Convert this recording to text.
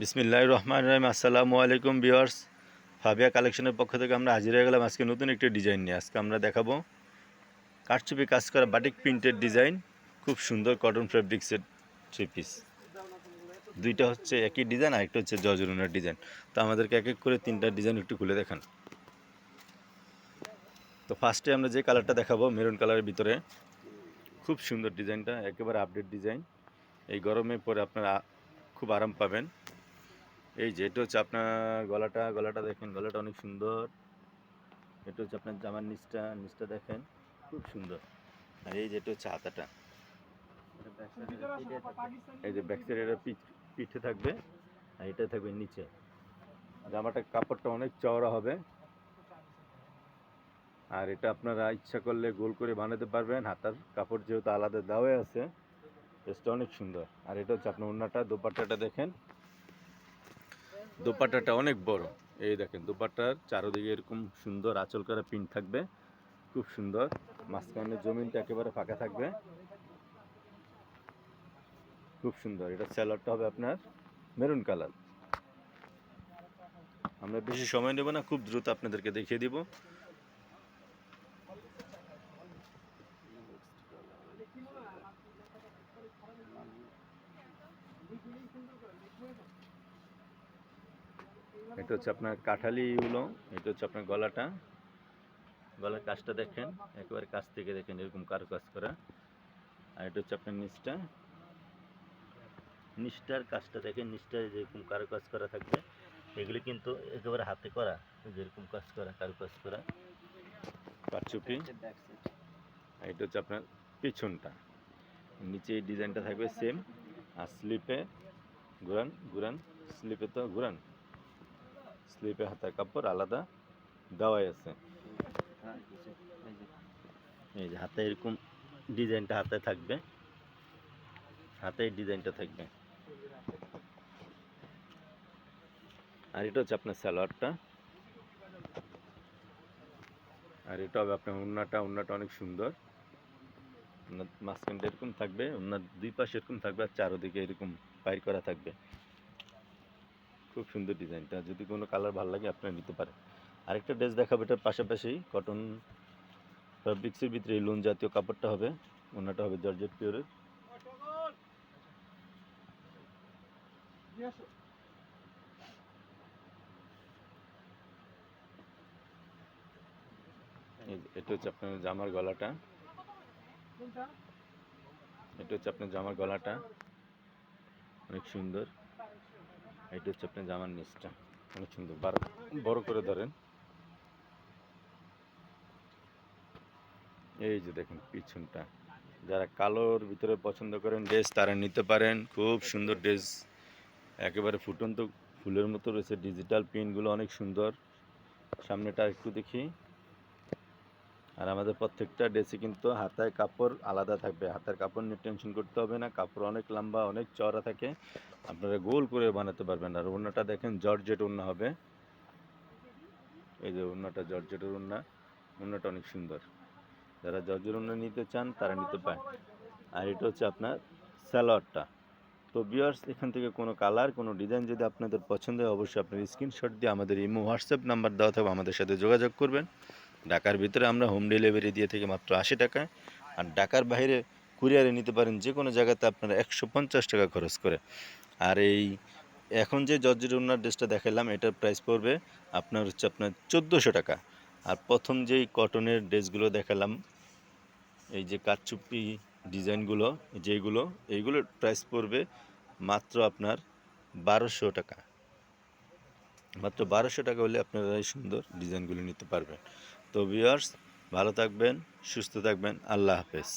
বিসমিল্লাহ রহমান রহিম। আসসালামু আলাইকুম বিয়ার্স ফাবিয়া কালেকশনের পক্ষ থেকে আমরা হাজির হয়ে গেলাম আজকে নতুন একটি ডিজাইন নিয়ে। আজকে আমরা দেখাবো কাঠচুপি কাজ করা বাটিক প্রিন্টেড ডিজাইন খুব সুন্দর কটন ফেব্রিক্সের থ্রি পিস দুইটা হচ্ছে একই ডিজাইন আরেকটা হচ্ছে জজরুনের ডিজাইন তো আমাদেরকে এক এক করে তিনটা ডিজাইন একটু খুলে দেখান। তো ফার্স্টে আমরা যে কালারটা দেখাবো মেরুন কালারের ভিতরে, খুব সুন্দর ডিজাইনটা একেবারে আপডেট ডিজাইন এই গরমে পরে আপনারা খুব আরাম পাবেন। এই যে, এটা হচ্ছে আপনার গলাটা গলাটা দেখেন, গলাটা অনেক সুন্দর। এটা হচ্ছে আপনার জামার নিচটা নিচটা দেখেন, খুব সুন্দর। আর এই যে, এটা হচ্ছে হাতাটা। এই যে ব্যাক পিঠ থাকবে, আর এটা থাকবে নিচে। জামাটা, কাপড়টা অনেক চওড়া হবে। আর এটা আপনারা ইচ্ছা করলে গোল করে বানাতে পারবেন। হাতার কাপড় যেহেতু আলাদা দেওয়া আছে ড্রেসটা অনেক সুন্দর। আর এটা হচ্ছে আপনার ওন্নাটা দোপাট্টাটা দেখেন। দোপাট্টাটা অনেক বড়। এই দেখেন, দোপাট্টার চারোদিকে এরকম সুন্দর আঁচল করা প্রিন্ট থাকবে। খুব সুন্দর। মাঝখানে জমিনটা একেবারে ফাঁকা থাকবে। খুব সুন্দর। এটা স্যালাডটা হবে আপনার মেরুন কালার। আমরা বেশি সময় নেব না, খুব দ্রুত আপনাদেরকে দেখিয়ে দিব। এটা হচ্ছে আপনার কাঠালি উলো, এটা হচ্ছে আপনার গলাটা। গলার কাজটা দেখেন, একেবারে কাছ থেকে দেখেন এরকম কারও কাজ করা। আর এটা হচ্ছে আপনার নিচটা। নিচটার কাজটা দেখেন, নিচটায় যেরকম কারও কাজ করা থাকবে, এগুলি কিন্তু একেবারে হাতে করা, যেরকম কাজ করা কারও কাজ করা। কারচুপি আর এটা হচ্ছে আপনার পিছনটা। নিচে ডিজাইনটা থাকবে সেম। আর স্লিপে ঘুরান ঘুরান, স্লিপে তো ঘুরান। স্লিপে হাতার কাপড় আলাদা দেওয়াই আছে। এই যে হাতে এরকম ডিজাইনটা হাতে থাকবে। হাতে ডিজাইনটা থাকবে। আর এটা হচ্ছে আপনার স্যালোয়ারটা আর এটা হবে আপনার উন্নাটা। উন্নাটা অনেক সুন্দর। মাঝখানটা এরকম থাকবে। উন্নার দুই পাশে এরকম থাকবে আর চারোদিকে এরকম পাইর করা থাকবে। খুব সুন্দর ডিজাইনটা। যদি কোনো কালার ভালো লাগে, আপনারা নিতে পারেন। আরেকটা ড্রেস দেখাবো, এটার পাশাপাশি কটন ফ্যাব্রিক্সের ভিতরে লোন জাতীয় কাপড়টা হবে। ওনাটা হবে জর্জেট পিওরের এটা হচ্ছে আপনার জামার গলাটা। এটা হচ্ছে আপনার জামার গলাটা। অনেক সুন্দর। এটা হচ্ছে আপনার জামার নিচটা। অনেক সুন্দর। বড় করে ধরেন। এই যে দেখেন পিছনটা। যারা কালোর ভিতরে পছন্দ করেন ড্রেস, তারা নিতে পারেন। খুব সুন্দর ড্রেস। একেবারে ফুটন্ত ফুলের মতো রয়েছে। ডিজিটাল প্রিন্টগুলো অনেক সুন্দর। সামনেটা একটু দেখি। আর আমাদের প্রত্যেকটা ড্রেসে কিন্তু হাতায় কাপড় আলাদা থাকবে। হাতের কাপড় নিয়ে টেনশন করতে হবে না, কাপড় অনেক লম্বা, অনেক চওড়া থাকে। আপনারা গোল করে বানাতে পারবেন আর ওড়নাটা দেখেন জর্জেট ওড়না হবে। এই যে ওড়নাটা জর্জেটের ওড়না, ওড়নাটা অনেক সুন্দর। যারা জর্জের ওড়না নিতে চান, তারা নিতে পারেন। আর এটা হচ্ছে আপনার স্যালোয়ারটা। তো বিয়ার্স এখান থেকে কোনো কালার কোনো ডিজাইন যদি আপনাদের পছন্দ হয়, অবশ্যই আপনার স্ক্রিনশট দিয়ে আমাদের ইমো হোয়াটসঅ্যাপ নাম্বার দেওয়া থাকবে, আমাদের সাথে যোগাযোগ করবেন। ঢাকার ভিতরে আমরা হোম ডেলিভারি দিয়ে থেকে মাত্র আশি টাকা আর ঢাকার বাইরে কুরিয়ারে নিতে পারেন যে কোনো জায়গাতে আপনারা একশো পঞ্চাশ টাকা খরচ করে। আর এই এখন যে জর্জের উন্নার ড্রেসটা দেখালাম, এটার প্রাইস পড়বে আপনার হচ্ছে আপনার চোদ্দোশো টাকা। আর প্রথম যেই কটনের ড্রেসগুলো দেখালাম, এই যে কাঠচুপি ডিজাইনগুলো যেগুলো এইগুলোর প্রাইস পড়বে মাত্র আপনার বারোশো টাকা। মাত্র বারোশো টাকা হলে আপনারা এই সুন্দর ডিজাইনগুলো নিতে পারবেন। তো ভিউয়ার্স ভালো থাকবেন সুস্থ থাকবেন আল্লাহ হাফেজ।